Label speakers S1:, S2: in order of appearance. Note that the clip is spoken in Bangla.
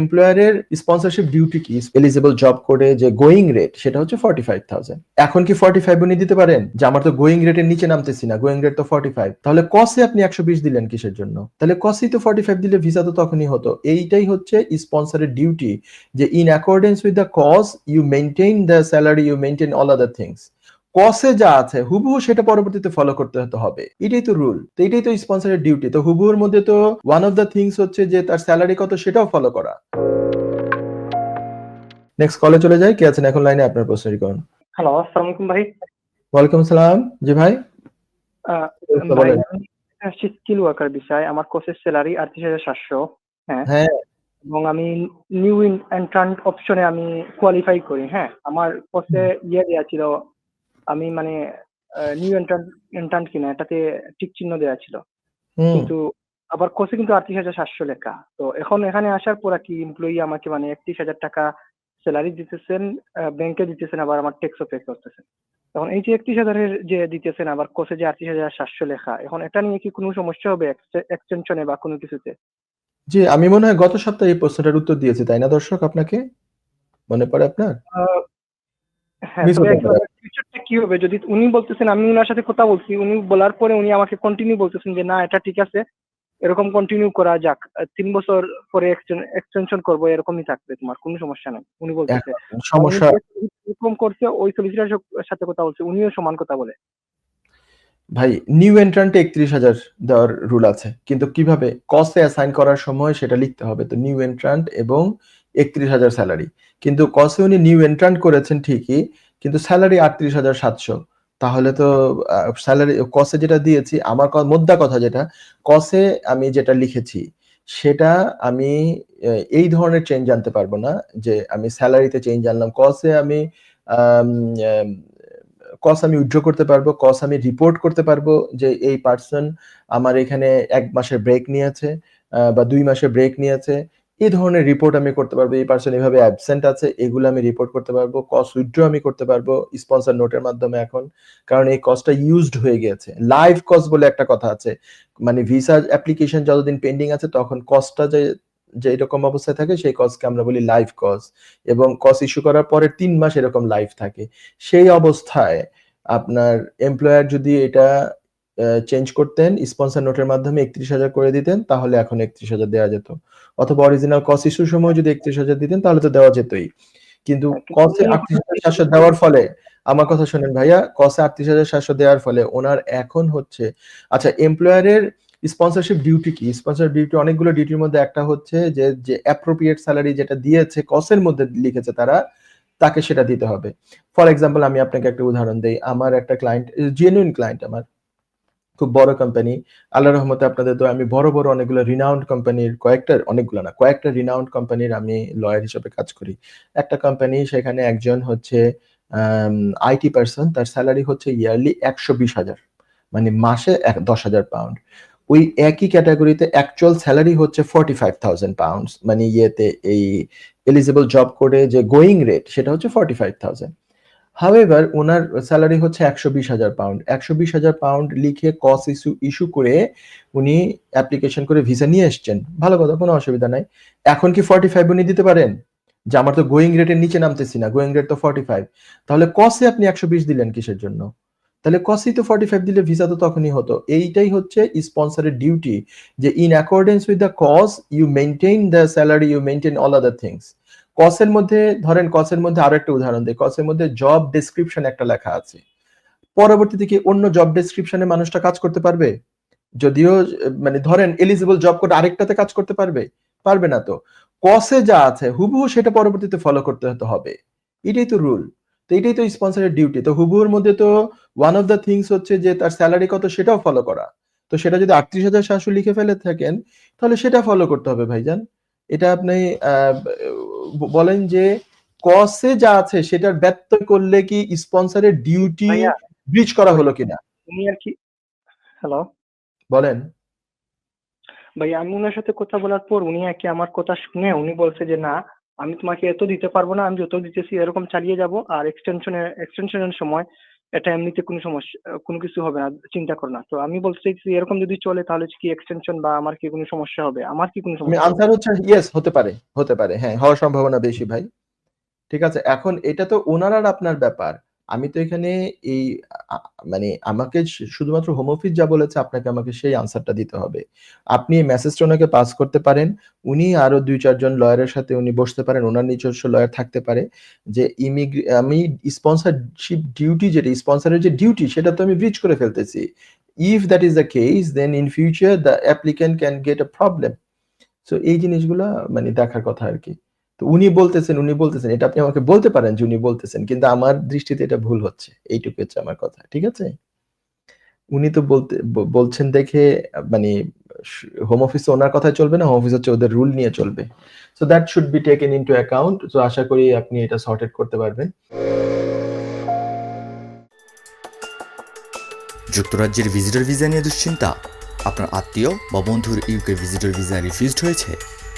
S1: এমপ্লয়ারের স্পন্সরশিপ ডিউটি কি? এলিজিবল জব কোডে যে গোয়িং রেট সেটা হচ্ছে ফর্টি ফাইভ থাউজেন্ড এখন কি ফর্টি ফাইভ উনি দিতে পারেন? যে আমার তো গোয়িং রেটের নিচে নামতেছি না গোয়িং রেট তো ফর্টি ফাইভ তাহলে কসে আপনি একশো বিশ দিলেন কিসের জন্য? তাহলে কসেই তো ফর্টি ফাইভ দিলে ভিসা তো তখনই হতো। এইটাই হচ্ছে স্পন্সরের ডিউটি যে in accordance with the COS you maintain the salary you maintain all other things কসে যা আছে হুবহু সেটা পরবর্তীতে ফলো করতে হতে হবে। এটাই তো রুল তো এটাই তো স্পন্সরের ডিউটি তো হুবহুর মধ্যে তো ওয়ান অফ দ্য থিংস হচ্ছে যে তার স্যালারি কত সেটাও ফলো করা। নেক্সট কলে চলে যাই। কে আছেন এখন লাইনে আপনার প্রশ্নটি করুন
S2: হ্যালো আসসালামু আলাইকুম ভাই।
S1: ওয়ালাইকুম সালাম। জি ভাই।
S2: আসছি স্কিল ওয়ার্কার বিষয়। আমার কোর্সের স্যালারি আটত্রিশ হাজার সাতশো। হ্যাঁ।
S1: হ্যাঁ।
S2: এবং আমি নিউ এন্ট্রান্ট অপশনে আমি কোয়ালিফাই করি। হ্যাঁ। আমার কোর্সে ইয়ে দেওয়া ছিল আমি মানে নিউ এন্ট্রান্ট কিনা এটাতে টিক চিহ্ন দেওয়া ছিল। কিন্তু আবার কোর্সে কিন্তু আটত্রিশ হাজার সাতশো লেখা। তো এখন এখানে আসার পর কি এমপ্লয়ি আমাকে মানে একত্রিশ হাজার টাকা স্যালারি দিতেছেন ব্যাংকে দিতেছেন আবার আমার ট্যাক্সও পে করতেছেন। এখন এই যে একত্রিশ হাজারের যে দিতেছেন আবার কোর্সে যে আটত্রিশ হাজার সাতশো লেখা এখন এটা নিয়ে কি কোনো সমস্যা হবে এক্সটেনশনে বা কোনো কিছুতে?
S1: জি আমি মনে হয় গত সপ্তাহে এই প্রশ্নটার উত্তর দিয়েছি তাই না দর্শক আপনাকে? মনে পড়ে আপনার?
S2: হ্যাঁ। ফিউচারটা কি হবে? যদি উনি বলতেছেন আমি ওনার সাথে কথা বলছি উনি বলার পরে উনি আমাকে কন্টিনিউ বলতেছেন যে না এটা ঠিক আছে এরকম কন্টিনিউ করা যাক। তিন বছর পরে এক্সটেনশন করব এরকমই থাকবে তোমার কোনো সমস্যা নাই। উনি বলতেছে।
S1: সমস্যা
S2: এরকম করছে ওই সলিসিটার সাথে কথা বলছে উনিও সমান কথা বলে।
S1: ভাই নিউ এন্ট্রান্টে একত্রিশ হাজার দেওয়ার রুল আছে কিন্তু কীভাবে কসে অ্যাসাইন করার সময় সেটা লিখতে হবে। তো নিউ এন্ট্রান্ট এবং একত্রিশ হাজার স্যালারি কিন্তু কসে উনি নিউ এন্ট্রান্ট করেছেন ঠিকই কিন্তু স্যালারি আটত্রিশ হাজার সাতশো। তাহলে তো স্যালারি কসে যেটা দিয়েছি, আমার মোদ্দা কথা যেটা কসে আমি যেটা লিখেছি, সেটা আমি এই ধরনের চেঞ্জ জানতে পারব না, যে আমি স্যালারিতে চেঞ্জ জানলাম কসে আমি কস আমি উইথড্র করতে পারব কস আমি রিপোর্ট করতে পারব যে এই পার্সন আমার এখানে এক মাসের ব্রেক নিয়েছে বা দুই মাসের ব্রেক নিয়েছে। এই ধরনের রিপোর্ট আমি করতে পারব, এই পার্সন এভাবে অ্যাবসেন্ট আছে, এগুলো আমি রিপোর্ট করতে পারব কস উইথড্র আমি করতে পারব স্পন্সর নোটের মাধ্যমে এখন, কারণ এই কসটা ইউজড হয়ে গেছে লাইভ কস বলে একটা কথা আছে মানে ভিসা অ্যাপ্লিকেশন যতদিন পেন্ডিং আছে, তখন কসটা যে যে এরকম অবস্থায় থাকে, সেই কসকে আমরা বলি লাইভ কস এবং কস ইস্যু করার পরে তিন মাস এরকম লাইভ থাকে। সেই অবস্থায় আপনার এমপ্লয়ার যদি এটা চেঞ্জ করতেন স্পন্সর নোটের মাধ্যমে একত্রিশ হাজার করে দিতেন তাহলে এখন একত্রিশ হাজার দেওয়া যেত। অথবা অরিজিনাল কস ইস্যুর সময় যদি একত্রিশ হাজার দিতেন তাহলে তো দেওয়া যেতই। কিন্তু কসে আটত্রিশ হাজার সাতশো দেওয়ার ফলে আমার কথা শোনেন ভাইয়া কসে আটত্রিশ হাজার সাতশো দেওয়ার ফলে ওনার এখন হচ্ছে আচ্ছা এমপ্লয়ারের স্পন্সরশিপ ডিউটি কি? স্পন্সর ডিউটি অনেকগুলো ডিউটির মধ্যে একটা হচ্ছে যে যে অ্যাপ্রোপ্রিয়েট স্যালারি যেটা দিয়েছে কসের মধ্যে লিখেছে তারা তাকে সেটা দিতে হবে। ফর এক্সাম্পল আমি আপনাকে একটা উদাহরণ দেই। আমার একটা ক্লায়েন্ট জেনুইন ক্লায়েন্ট আমার। খুব বড় কোম্পানি আল্লাহ রহমতে আপনাদের তো আমি বড় বড় অনেকগুলো রিনাউন্ড কোম্পানির কয়েকটা, অনেকগুলো না, কয়েকটা রিনাউন্ড কোম্পানির আমি লয়ার হিসেবে কাজ করি। একটা কোম্পানি সেখানে একজন হচ্ছে আইটি পার্সন তার স্যালারি হচ্ছে ইয়ারলি একশো বিশ হাজার। মানে মাসে এক, দশ হাজার পাউন্ড ওই একই ক্যাটাগরিতে অ্যাকচুয়াল স্যালারি হচ্ছে ফর্টি ফাইভ থাউজেন্ড পাউন্ডস মানে ইয়েতে এই এলিজিবল জব কোডে যে গোয়িং রেট সেটা হচ্ছে ফর্টি ফাইভ থাউজেন্ড হাওয়েভার ওনার স্যালারি হচ্ছে একশো বিশ হাজার পাউন্ড একশো বিশ হাজার পাউন্ড লিখে কস ইস্যু ইস্যু করে উনি অ্যাপ্লিকেশন করে ভিসা নিয়ে এসছেন। ভালো কথা, কোনো অসুবিধা নাই। এখন কি ফর্টি ফাইভ উনি দিতে পারেন? যে আমার তো গোয়িং রেটের নিচে নামতেছি না গোয়িং রেট তো ফর্টি ফাইভ তাহলে কসে আপনি একশো বিশ দিলেন কিসের জন্য? তাহলে কসই তো ফর্টি ফাইভ দিলে ভিসা তো তখনই হতো। এইটাই হচ্ছে স্পন্সরের ডিউটি যে in accordance with the COS you maintain the salary you maintain all other things কসের মধ্যে, ধরেন কসের মধ্যে আরও একটা উদাহরণ দিই। কসের মধ্যে জব ডেসক্রিপশন একটা লেখা আছে। পরবর্তীতে কি অন্য জব ডেসক্রিপশনে মানুষটা কাজ করতে পারবে? যদিও মানে ধরেন এলিজিবল জব কোড আরেকটাতে কাজ করতে পারবে? পারবে না তো। কসে যা আছে, হুবহু সেটা পরবর্তীতে ফলো করতে হতে হবে। এটাই তো রুল তো এটাই তো স্পন্সরের ডিউটি তো হুবহুর মধ্যে তো ওয়ান অফ দ্য থিংস হচ্ছে যে তার স্যালারি কত সেটাও ফলো করা। তো সেটা যদি আটত্রিশ হাজার সাতশো লিখে ফেলে থাকেন, তাহলে সেটা ফলো করতে হবে ভাইজান। এটা আপনি বলেন যে কসে যা আছে সেটার ব্যত্যয় করলে কি স্পন্সরের ডিউটি
S2: ব্রিজ
S1: ব্রিচ করা হলো কিনা?
S2: উনি আর কি? হ্যালো
S1: বলেন।
S2: ভাই আমি উনার সাথে কথা বলার পর উনি আর কি আমার কথা শুনে উনি বলছে যে না আমি তোমাকে এত দিতে পারব না আমি যত দিতেছি এরকম চালিয়ে যাব। আর এক্সটেনশনের এক্সটেনশনের সময় এটা এমনিতে কোনো সমস্যা কোনো কিছু হবে না চিন্তা করো না। তো আমি বলতে চাইছি এরকম যদি চলে তাহলে কি এক্সটেনশন বা আমার কি কোনো সমস্যা হবে? আমার কি কোনো সমস্যা?
S1: আনসার হচ্ছে ইয়েস হতে পারে হতে পারে হ্যাঁ হওয়ার সম্ভাবনা বেশি ভাই। ঠিক আছে এখন এটা তো ওনার আর আপনার ব্যাপার। আমি তো এখানে এই মানে আমাকে শুধুমাত্র হোম অফিস যা বলেছে আপনাকে আমাকে সেই আনসারটা দিতে হবে। আপনি এই মেসেজটা ওনাকে পাস করতে পারেন। উনি আরও দুই চারজন লয়ারের সাথে উনি বসতে পারেন। ওনার নিজস্ব লয়ার থাকতে পারে। যে ইমিগ্রে আমি স্পন্সরশিপ ডিউটি যেটা স্পন্সরের যে ডিউটি সেটা তো আমি ব্রিচ করে ফেলতেছি। If that is the case then in future the applicant can get a problem so এই জিনিসগুলো মানে দেখার কথা আর কি। তো উনি বলতেছেন উনি বলতেছেন, এটা আপনি আমাকে বলতে পারেন যে উনি বলতেছেন, কিন্তু আমার দৃষ্টিতে এটা ভুল হচ্ছে। এইটুকু হচ্ছে আমার কথা, ঠিক আছে? উনি তো বলতে বলছেন দেখে মানে হোম অফিস ওনার কথা চলবে না হোম অফিস হচ্ছে ওদের রুল নিয়ে চলবে। So that should be taken into account তো আশা করি আপনি এটা সর্টেড করতে পারবেন।
S3: যুক্তরাজ্যের ভিজিটর ভিসা নিয়ে দুশ্চিন্তা? আপনার আত্মীয় বা বন্ধুর ইউকে ভিজিটর ভিসা রিফিউজড হয়েছে?